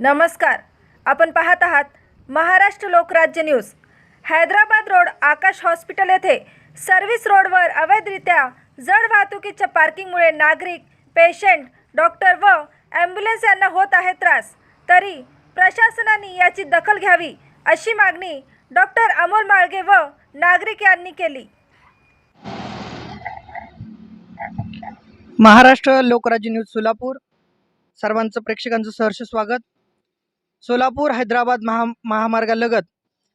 नमस्कार. आपण पाहत आहात Maharashtra Lokrajya news. Hyderabad road Akash hospital येथे सर्व्हिस रोडवर अवैधरित्या जड वाहतुकीच्या पार्किंगमुळे नागरिक पेशंट डॉक्टर व ॲम्ब्युलन्स यांना होत आहे त्रास. तरी प्रशासनाने याची दखल घ्यावी अशी मागणी डॉक्टर अमोल माळगे व नागरिक यांनी केली. महाराष्ट्र लोकराज्य न्यूज सोलापूर. सर्वांचं प्रेक्षकांचं सहर्ष स्वागत. सोलापूर हैदराबाद महा महामार्गालगत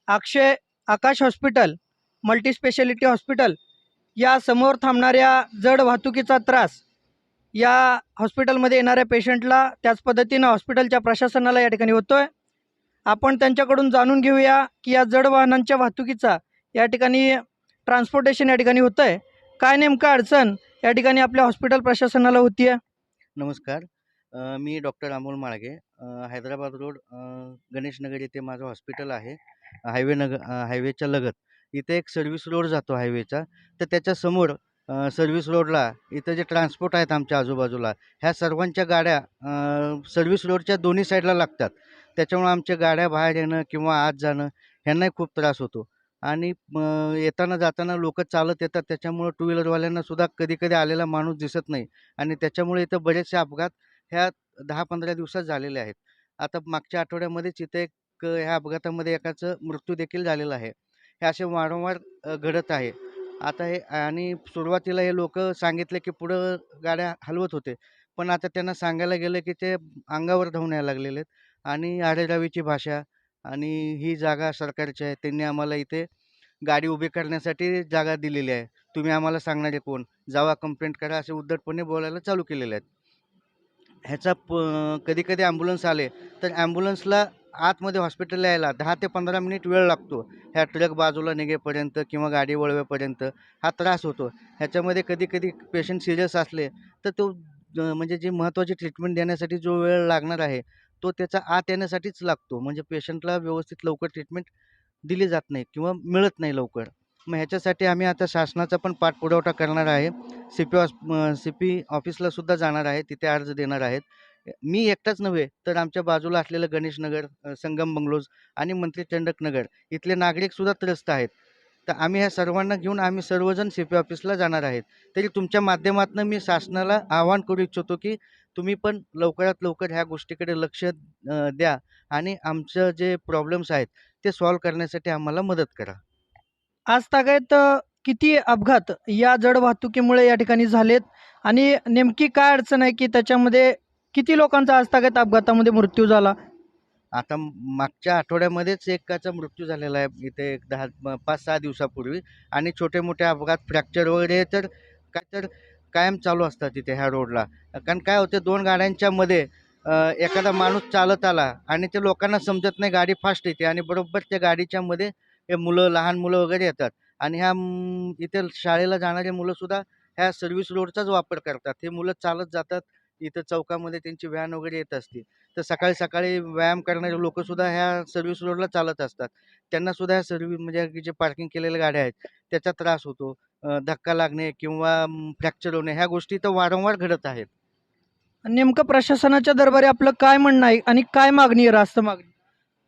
Akshay Akash hospital multispeciality hospital या समोर थांबणाऱ्या जड वाहतुकीचा त्रास या हॉस्पिटलमध्ये येणाऱ्या पेशंटला त्याच पद्धतीनं हॉस्पिटलच्या प्रशासनाला या ठिकाणी होतो आहे आपण त्यांच्याकडून जाणून घेऊया की या जड वाहनांच्या वाहतुकीचा या ठिकाणी ट्रान्सपोर्टेशन या ठिकाणी होतं आहे काय नेमकं अडचण या ठिकाणी आपल्या हॉस्पिटल प्रशासनाला होती आहे नमस्कार. मी डॉक्टर अमोल माळगे हैदराबाद रोड गणेशनगर येथे माझं हॉस्पिटल आहे हायवे नग हायवेच्या लगत. इथे एक सर्व्हिस रोड जातो हायवेचा. तर त्याच्यासमोर सर्व्हिस रोडला इथं जे ट्रान्सपोर्ट आहेत आमच्या आजूबाजूला ह्या सर्वांच्या गाड्या सर्व्हिस रोडच्या दोन्ही साईडला लागतात. त्याच्यामुळे आमच्या गाड्या बाहेर येणं किंवा आत जाणं ह्यांनाही खूप त्रास होतो. आणि येताना जाताना लोक चालत येतात त्याच्यामुळं टू व्हीलरवाल्यांनासुद्धा कधी कधी आलेला माणूस दिसत नाही. आणि त्याच्यामुळे इथं बरेचसे अपघात ह्या दहा पंधरा दिवसात झालेल्या आहेत. आता मागच्या आठवड्यामध्येच इथे एक ह्या अपघातामध्ये एकाचं मृत्यू देखील झालेला आहे. हे असे वारंवार अ, घडत आहे. आता हे आणि सुरुवातीला हे लोक सांगितले की पुढं गाड्या हलवत होते. पण आता त्यांना सांगायला गेलं की ते अंगावर धावून यायला लागलेले आहेत. आणि आरेरावीची भाषा आणि ही जागा सरकारची आहे. त्यांनी आम्हाला इथे गाडी उभी करण्यासाठी जागा दिलेली आहे. तुम्ही आम्हाला सांगणारे कोण? जावा कंप्लेंट करा असे उद्धटपणे बोलायला चालू केलेले आहेत. ह्याचा प कधी कधी ॲम्ब्युलन्स आले तर ॲम्ब्युलन्सला आतमध्ये हॉस्पिटलला यायला दहा ते पंधरा मिनिट वेळ लागतो. ह्या ट्रक बाजूला निघेपर्यंत किंवा गाडी वळवेपर्यंत हा त्रास होतो. ह्याच्यामध्ये कधी कधी पेशंट सिरियस असले तर तो म्हणजे जी महत्त्वाची ट्रीटमेंट देण्यासाठी जो वेळ लागणार आहे तो त्याचा आत येण्यासाठीच लागतो. म्हणजे पेशंटला व्यवस्थित लवकर ट्रीटमेंट दिली जात नाही किंवा मिळत नाही लवकर. मग ह्याच्यासाठी आम्ही आता शासनाचा पण पाठपुरवठा करणार आहे. सी पी ऑस सी पी ऑफिसलासुद्धा जाणार आहे. तिथे अर्ज देणार आहेत. मी एकटाच नव्हे तर आमच्या बाजूला असलेलं गणेशनगर संगम बंगलोज आणि मंत्री चंडक नगर इथले नागरिकसुद्धा त्रस्त आहेत. तर आम्ही ह्या सर्वांना घेऊन आम्ही सर्वजण सी पी ऑफिसला जाणार आहेत. तरी तुमच्या माध्यमातून मी शासनाला आवाहन करू इच्छितो की तुम्ही पण लवकरात लवकर ह्या गोष्टीकडे लक्ष द्या आणि आमचं जे प्रॉब्लेम्स आहेत ते सॉल्व करण्यासाठी आम्हाला मदत करा. आज तागायत किती अपघात या जड वाहतुकीमुळे या ठिकाणी झालेत? आणि नेमकी काय अडचण आहे की त्याच्यामध्ये किती लोकांचा आज तागायत अपघातामध्ये मृत्यू झाला? आता मागच्या आठवड्यामध्येच एकाचा मृत्यू झालेला आहे. इथे एक दहा पाच सहा दिवसापूर्वी. आणि छोटे मोठे अपघात फ्रॅक्चर वगैरे तर काय तर कायम चालू असतात तिथे ह्या रोडला कारण काय होते दोन गाड्यांच्या मध्ये एखादा माणूस चालत आला आणि ते लोकांना समजत नाही गाडी फास्ट येते आणि बरोबर त्या गाडीच्या मध्ये हे मुलं लहान मुलं वगैरे येतात. आणि ह्या इथे शाळेला जाणारे मुलंसुद्धा ह्या सर्व्हिस रोडचाच वापर करतात. हे मुलं चालत जातात. इथं चौकामध्ये त्यांची व्हॅन वगैरे येत असते. तर सकाळी सकाळी व्यायाम करणारे लोकसुद्धा ह्या सर्व्हिस रोडला चालत असतात. त्यांना सुद्धा ह्या सर्व्हिस म्हणजे जे पार्किंग केलेल्या गाड्या आहेत त्याचा त्रास होतो. धक्का लागणे किंवा फ्रॅक्चर होणे ह्या गोष्टी तर वारंवार घडत आहेत. नेमकं प्रशासनाच्या दरबारी आपलं काय म्हणणं आहे आणि काय मागणी आहे? रास्त मागणी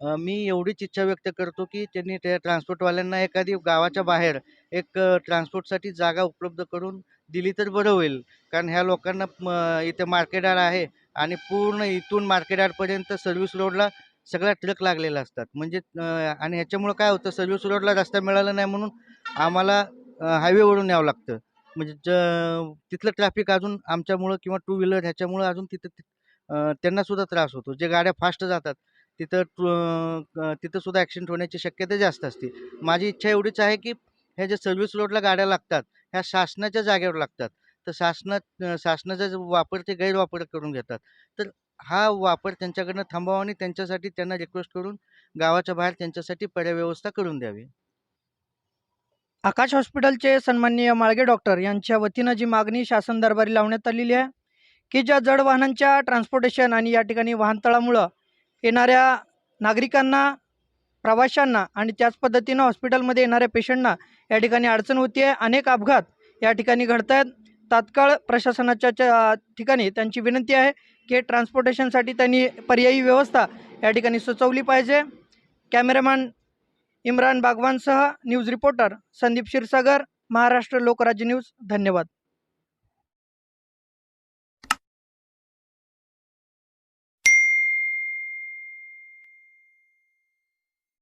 अ, मी एवढीच इच्छा व्यक्त करतो की त्यांनी त्या ट्रान्सपोर्टवाल्यांना एखादी गावाच्या बाहेर एक अ, ट्रान्सपोर्टसाठी जागा उपलब्ध करून दिली तर बरं होईल. कारण ह्या लोकांना म, इथे मार्केट यार्ड आहे आणि पूर्ण इथून मार्केट यार्डपर्यंत सर्व्हिस रोडला सगळ्या ट्रक लागलेल्या असतात. म्हणजे अ, आणि ह्याच्यामुळं काय होतं सर्व्हिस रोडला रस्ता मिळाला नाही म्हणून आम्हाला हायवेवरून यावं लागतं. म्हणजे ज तिथलं ट्रॅफिक अजून आमच्यामुळं किंवा टू व्हीलर ह्याच्यामुळं अजून तिथं अ, त्रास होतो. जे गाड्या फास्ट जातात तिथं टू तिथंसुद्धा तिथं सुद्धा ॲक्सिडेंट होण्याची शक्यता जास्त असते. माझी इच्छा एवढीच आहे की ह्या ज्या सर्व्हिस रोडला गाड्या लागतात ह्या शासनाच्या जागेवर लागतात. तर शासनात शासनाचा जो वापर ते गैरवापर करून घेतात. तर हा वापर त्यांच्याकडनं थांबावा आणि त्यांच्यासाठी त्यांना रिक्वेस्ट करून गावाच्या बाहेर त्यांच्यासाठी पर्याय व्यवस्था करून द्यावी. आकाश हॉस्पिटलचे सन्माननीय माळगे डॉक्टर यांच्या वतीनं जी मागणी शासन दरबारी लावण्यात आलेली आहे की ज्या जड वाहनांच्या ट्रान्सपोर्टेशन आणि या ठिकाणी वाहनतळामुळं येणाऱ्या नागरिकांना प्रवाशांना आणि त्याच पद्धतीनं हॉस्पिटलमध्ये येणाऱ्या पेशंटना या ठिकाणी अडचण होती आहे अनेक अपघात या ठिकाणी घडत आहेत तात्काळ प्रशासनाच्या च्या- ठिकाणी त्यांची विनंती आहे की ट्रान्सपोर्टेशनसाठी त्यांनी पर्यायी व्यवस्था या ठिकाणी सुचवली पाहिजे. Cameraman Imran बागवानसह news reporter Sandeep Kshirsagar Maharashtra Lokrajya news धन्यवाद.